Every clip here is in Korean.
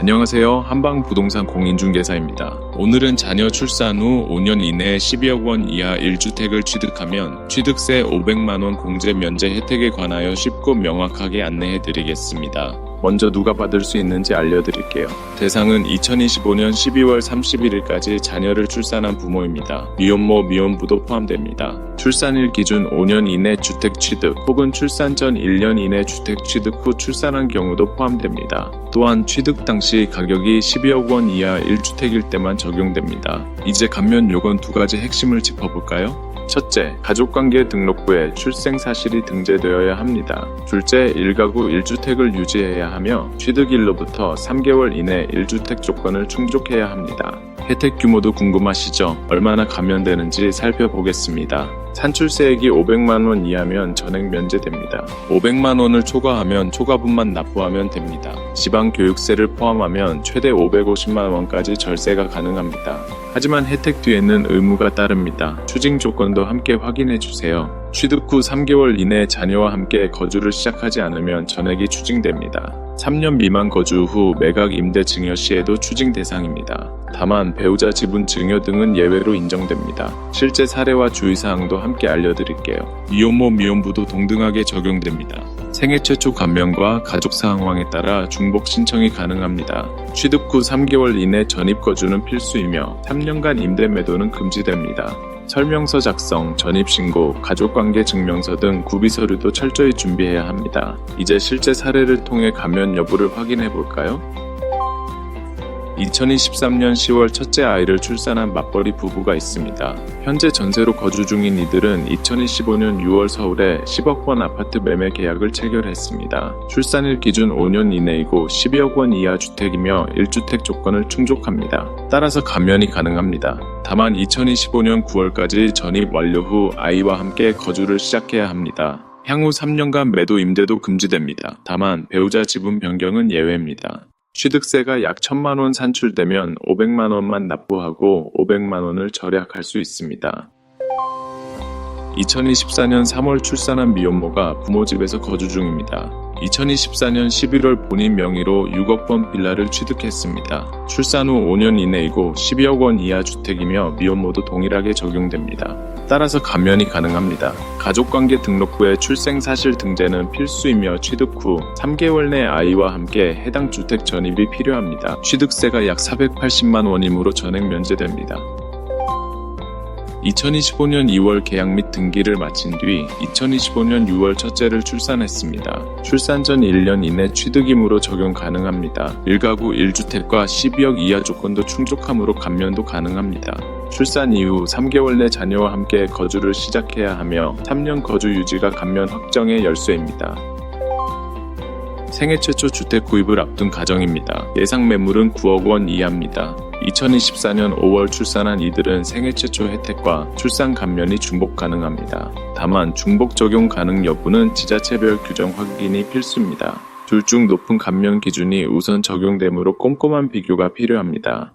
안녕하세요. 한방 부동산 공인중개사입니다. 오늘은 자녀 출산 후 5년 이내에 12억 원 이하 1주택을 취득하면 취득세 500만 원 공제 면제 혜택에 관하여 쉽고 명확하게 안내해 드리겠습니다. 먼저 누가 받을 수 있는지 알려드릴게요. 대상은 2025년 12월 31일까지 자녀를 출산한 부모입니다. 미혼모, 미혼부도 포함됩니다. 출산일 기준 5년 이내 주택 취득 혹은 출산 전 1년 이내 주택 취득 후 출산한 경우도 포함됩니다. 또한 취득 당시 가격이 12억 원 이하 1주택일 때만 적용됩니다. 이제 감면 요건 두 가지 핵심을 짚어볼까요? 첫째, 가족관계 등록부에 출생 사실이 등재되어야 합니다. 둘째, 1가구 1주택을 유지해야 하며 취득일로부터 3개월 이내 1주택 조건을 충족해야 합니다. 혜택 규모도 궁금하시죠? 얼마나 감면되는지 살펴보겠습니다. 산출세액이 500만 원 이하면 전액 면제됩니다. 500만 원을 초과하면 초과분만 납부하면 됩니다. 지방 교육세를 포함하면 최대 550만 원까지 절세가 가능합니다. 하지만 혜택 뒤에는 의무가 따릅니다. 추징 조건도 함께 확인해 주세요. 취득 후 3개월 이내 자녀와 함께 거주를 시작하지 않으면 전액이 추징됩니다. 3년 미만 거주 후 매각 임대 증여 시에도 추징 대상입니다. 다만 배우자 지분 증여 등은 예외로 인정됩니다. 실제 사례와 주의사항도 함께 알려드릴게요. 미혼모 미혼부도 동등하게 적용됩니다. 생애 최초 감면과 가족 상황에 따라 중복 신청이 가능합니다. 취득 후 3개월 이내 전입 거주는 필수이며 3년간 임대 매도는 금지됩니다. 설명서 작성, 전입신고, 가족관계 증명서 등 구비 서류도 철저히 준비해야 합니다. 이제 실제 사례를 통해 감면 여부를 확인해 볼까요? 2023년 10월 첫째 아이를 출산한 맞벌이 부부가 있습니다. 현재 전세로 거주 중인 이들은 2025년 6월 서울에 10억 원 아파트 매매 계약을 체결했습니다. 출산일 기준 5년 이내이고 12억 원 이하 주택이며 1주택 조건을 충족합니다. 따라서 감면이 가능합니다. 다만 2025년 9월까지 전입 완료 후 아이와 함께 거주를 시작해야 합니다. 향후 3년간 매도 임대도 금지됩니다. 다만 배우자 지분 변경은 예외입니다. 취득세가 약 1천만 원 산출되면 500만 원만 납부하고 500만 원을 절약할 수 있습니다. 2024년 3월 출산한 미혼모가 부모 집에서 거주 중입니다. 2024년 11월 본인 명의로 6억 원 빌라를 취득했습니다. 출산 후 5년 이내이고 12억 원 이하 주택이며 미혼모도 동일하게 적용됩니다. 따라서 감면이 가능합니다. 가족관계 등록부에 출생사실 등재는 필수이며 취득 후 3개월 내 아이와 함께 해당 주택 전입이 필요합니다. 취득세가 약 480만 원이므로 전액 면제됩니다. 2025년 2월 계약 및 등기를 마친 뒤 2025년 6월 첫째를 출산했습니다. 출산 전 1년 이내 취득임으로 적용 가능합니다. 1가구 1주택과 12억 이하 조건도 충족함으로 감면도 가능합니다. 출산 이후 3개월 내 자녀와 함께 거주를 시작해야 하며 3년 거주 유지가 감면 확정의 열쇠입니다. 생애 최초 주택 구입을 앞둔 가정입니다. 예상 매물은 9억 원 이하입니다. 2024년 5월 출산한 이들은 생애 최초 혜택과 출산 감면이 중복 가능합니다. 다만 중복 적용 가능 여부는 지자체별 규정 확인이 필수입니다. 둘 중 높은 감면 기준이 우선 적용되므로 꼼꼼한 비교가 필요합니다.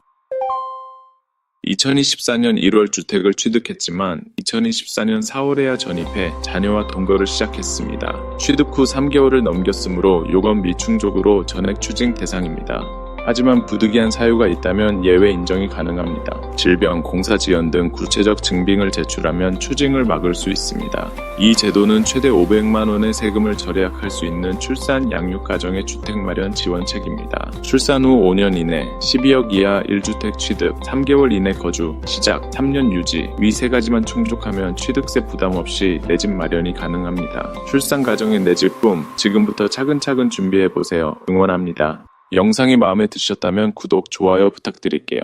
2024년 1월 주택을 취득했지만 2024년 4월에야 전입해 자녀와 동거를 시작했습니다. 취득 후 3개월을 넘겼으므로 요건 미충족으로 전액 추징 대상입니다. 하지만 부득이한 사유가 있다면 예외 인정이 가능합니다. 질병, 공사지연 등 구체적 증빙을 제출하면 추징을 막을 수 있습니다. 이 제도는 최대 500만 원의 세금을 절약할 수 있는 출산 양육 가정의 주택 마련 지원책입니다. 출산 후 5년 이내 12억 이하 1주택 취득, 3개월 이내 거주, 시작, 3년 유지 위 세 가지만 충족하면 취득세 부담 없이 내 집 마련이 가능합니다. 출산 가정의 내 집 꿈 지금부터 차근차근 준비해 보세요. 응원합니다. 영상이 마음에 드셨다면 구독, 좋아요 부탁드릴게요.